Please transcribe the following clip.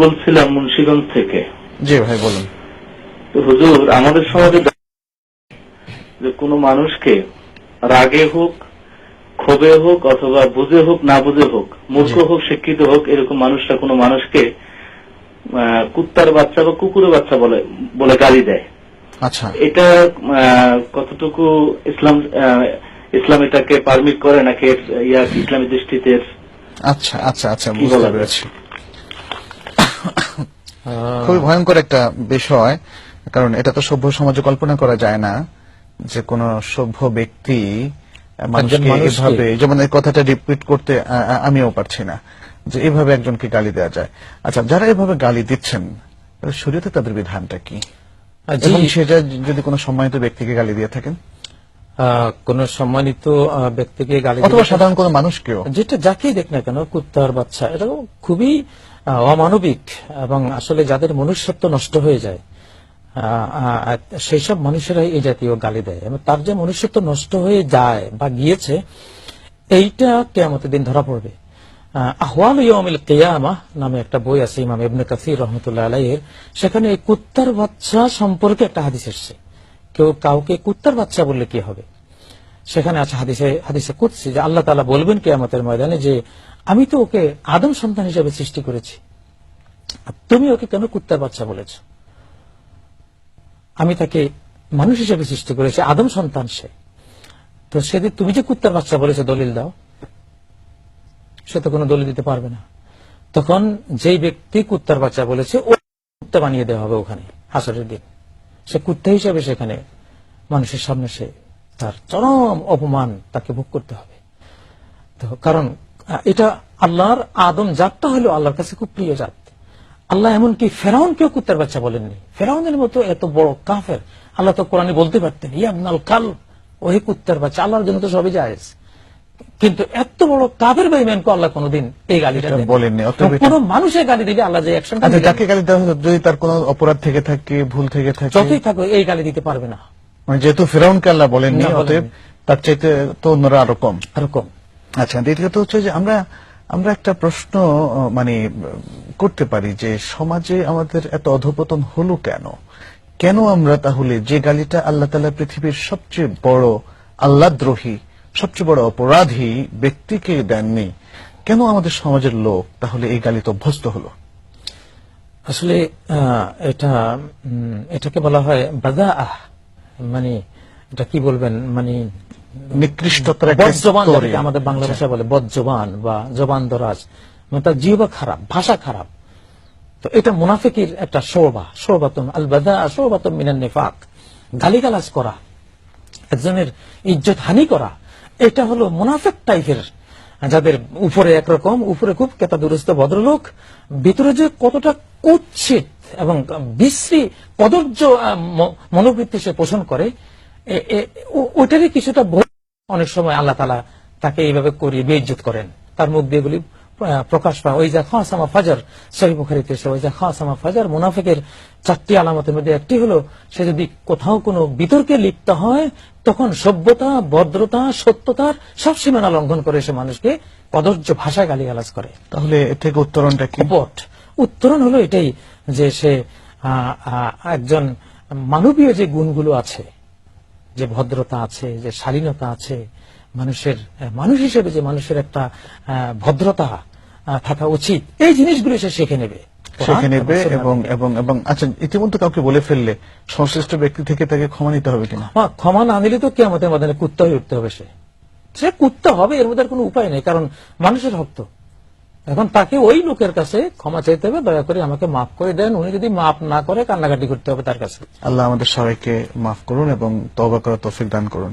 বলছিলাম মুন্সিগঞ্জ থেকে। জি ভাই বলুন। হুজুর আমাদের সমাজে যে কোনো মানুষকে রাগে হোক ক্ষোভে হোক অথবা বুঝে হোক না বুঝে হোক মূর্খ হোক শিক্ষিত হোক এরকম মানুষরা কোনো মানুষকে কুত্তার বাচ্চা বা কুকুরের বাচ্চা বলে বলে গালি দেয়। আচ্ছা। এটা কতটুকু ইসলাম ইসলাম এটাকে পারমিট করে নাকি ইয়া ইসলামী দৃষ্টিতে আচ্ছা আচ্ছা আচ্ছা বুঝতে পেরেছি। খুবই ভয়ঙ্কর একটা বিষয় কারণ এটা তো সভ্য সমাজে কল্পনা করা যায় না যে কোন সভ্য ব্যক্তি মানুষকে মানুষকে- এভাবে যেমন এই কথাটা রিপিট করতে আমিও পারছি না যে এভাবে একজনকে গালি দেওয়া যায়। আচ্ছা যারা এভাবে গালি দিচ্ছেন শরীয়তে তাদের বিধানটা কি? এবং সেটা যদি কোনো সম্মানিত ব্যক্তিকে গালি দিয়ে থাকেন? কোন সম্মানিত ব্যক্তিকে গালি অথবা সাধারণ কোনো মানুষকেও? যেটা যাকেই দেখ না কেন কুত্তার বাচ্চা এটা খুবই অমানবিক এবং আসলে যাদের মনুষ্যত্ব নষ্ট হয়ে যায় সেই সব মানুষেরাই এই জাতীয় গালি দেয়। এবং তার যে মনুষ্যত্ব নষ্ট হয়ে যায় বা গিয়েছে এইটা কেয়ামতের দিন ধরা পড়বে। আহ, আহওয়াল ইয়মিল কেয়ামা নামে একটা বই আছে ইমাম ইবনে কাসির রহমতুল্লাহ আলাইয়ের সেখানে এই কুত্তার বাচ্চা সম্পর্কে একটা হাদিস এসছে। কেউ কাউকে কুত্তার বাচ্চা বললে কি হবে? সেখানে আছে হাদিসে হাদিসে কুৎসি যে আল্লাহ তালা বলবেন কেয়ামতের ময়দানে যে আমি তো ওকে আদম সন্তান হিসেবে সৃষ্টি করেছি। তুমি ওকে কেন কুত্তার বাচ্চা বলেছ? আমি তাকে মানুষ হিসেবে সৃষ্টি করেছি, আদম সন্তান সে। তো সেদিন তুমি যে কুত্তার বাচ্চা বলেছ, দলিল দাও। সে তো কোনো দলিল দিতে পারবে না। তখন যেই ব্যক্তি কুত্তার বাচ্চা বলেছে ও কুত্তা বানিয়ে দেওয়া হবে ওখানে, হাসরের দিন। সে কুত্তা হিসেবে সেখানে মানুষের সামনে সে তার চরম অপমান তাকে ভোগ করতে হবে। তো কারণ এটা আল্লাহর, আদম জাতটা হলো আল্লাহর কাছে খুব প্রিয় জাত। আল্লাহ এমনকি ফেরাউন কেউ কুত্তার বাচ্চা বলেননি। ফেরাউনের মতো এত বড় কাফের আল্লাহ তো কোরআনে বলতে পারতেন ইয়াবনাল কাল ওহে কুত্তার বাচ্চা আল্লাহর জন্য তো সবই জায়েজ কিন্তু এত বড় কাফের বেইমানকে আল্লাহ কোনোদিন এই গালিটা বলেননি, কোন মানুষের গালি দিলে আল্লাহ যে অ্যাকশন আচ্ছা যাকে গালি দেওয়া যদি তার কোনো অপরাধ থেকে থাকে ভুল থেকে থাকে। যতই থাকবে এই গালি দিতে পারবে না। মানে যেহেতু ফেরাউনকে আল্লাহ বলেননি। অতএব তার চাইতে তো অন্যরা আরও কম। আরও কম। আচ্ছা দ্বিতীয়ত হচ্ছে যে আমরা আমরা একটা প্রশ্ন মানে করতে পারি যে সমাজে আমাদের এত অধপতন হলো কেন? কেন আমরা তাহলে যে গালিটা আল্লাহ তালা পৃথিবীর সবচেয়ে বড় আল্লাদ্রোহী সবচেয়ে বড় অপরাধী ব্যক্তিকে দেননি কেন আমাদের সমাজের লোক তাহলে এই গালিতে অভ্যস্ত হলো? আসলে এটা এটাকে বলা হয় বাদা আহ মানে এটা কি বলবেন? মানে নিকৃষ্টতার আমাদের বাংলা ভাষায় বলে বজ্জবান বা জবান দরাজ। মানে তার জিহবা খারাপ, ভাষা খারাপ। তো এটা মুনাফিকের একটা শোভা শোভাতম আল বাদা শোভাতম মিনান নেফাক। গালিগালাজ করা, একজনের ইজ্জত হানি করা, এটা হলো মুনাফেক টাইপের। যাদের উপরে একরকম, উপরে খুব কেতা দুরস্ত ভদ্রলোক, ভিতরে যে কতটা কুৎসিত এবং বিশ্রী কদর্য মনোবৃত্তি সে পোষণ করে ওইটারই কিছুটা অনেক সময় আল্লাহ তালা তাকে এইভাবে করিয়ে বেইজ্জত করেন। তার মুখ দিয়ে প্রকাশ পায়। ওই যা খাসামা ফাজার সহি মুখারিতে এসে ওই যা খাসামা ফাজার মুনাফিকের চারটি আলামতের মধ্যে একটি হলো সে যদি কোথাও কোনো বিতর্কে লিপ্ত হয় তখন সভ্যতা ভদ্রতা সত্যতার সব সীমানা লঙ্ঘন করে সে মানুষকে কদর্য ভাষায় গালিগালাজ করে। তাহলে এর থেকে উত্তরণটা কি? বট। উত্তরণ হলো এটাই যে সে একজন মানবীয় যে গুণগুলো আছে যে ভদ্রতা আছে যে শালীনতা আছে মানুষের মানুষ হিসেবে যে মানুষের একটা ভদ্রতা থাকা উচিত এই জিনিসগুলো সে শিখে নেবে। শিখে নেবে এবং এবং এবং আচ্ছা ইতিমধ্যে কাউকে বলে ফেললে সংশ্লিষ্ট ব্যক্তি থেকে তাকে ক্ষমা নিতে হবে কিনা? মা, ক্ষমা না নিলে তো কেমতের মধ্যে কুত্তা হয়ে উঠতে হবে সে। সে কুত্তা হবে এর মধ্যে কোনো উপায় নেই কারণ মানুষের হক তো এখন তাকে ওই লোকের কাছে ক্ষমা চাইতে হবে দয়া করে আমাকে মাফ করে দেন উনি যদি মাফ না করে কান্নাকাটি করতে হবে তার কাছে। আল্লাহ আমাদের সবাইকে মাফ করুন এবং তবা করার তৌফিক দান করুন।